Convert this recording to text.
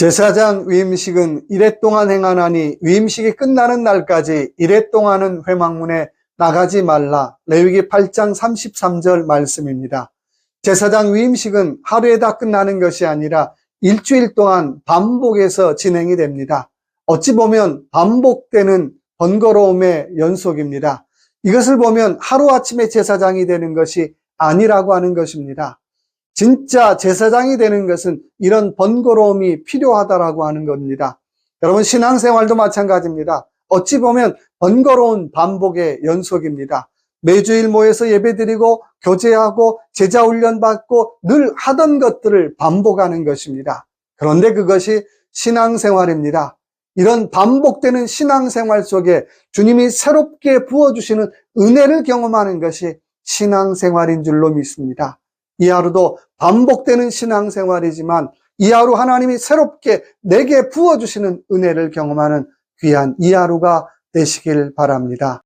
제사장 위임식은 이래 동안 행하나니 위임식이 끝나는 날까지 이래 동안은 회막문에 나가지 말라. 레위기 8장 33절 말씀입니다. 제사장 위임식은 하루에 다 끝나는 것이 아니라 일주일 동안 반복해서 진행이 됩니다. 어찌 보면 반복되는 번거로움의 연속입니다. 이것을 보면 하루아침에 제사장이 되는 것이 아니라고 하는 것입니다. 진짜 제사장이 되는 것은 이런 번거로움이 필요하다라고 하는 겁니다. 여러분 신앙생활도 마찬가지입니다. 어찌 보면 번거로운 반복의 연속입니다. 매주일 모여서 예배드리고 교제하고 제자 훈련 받고 늘 하던 것들을 반복하는 것입니다. 그런데 그것이 신앙생활입니다. 이런 반복되는 신앙생활 속에 주님이 새롭게 부어주시는 은혜를 경험하는 것이 신앙생활인 줄로 믿습니다. 이 하루도 반복되는 신앙생활이지만 이 하루 하나님이 새롭게 내게 부어주시는 은혜를 경험하는 귀한 이 하루가 되시길 바랍니다.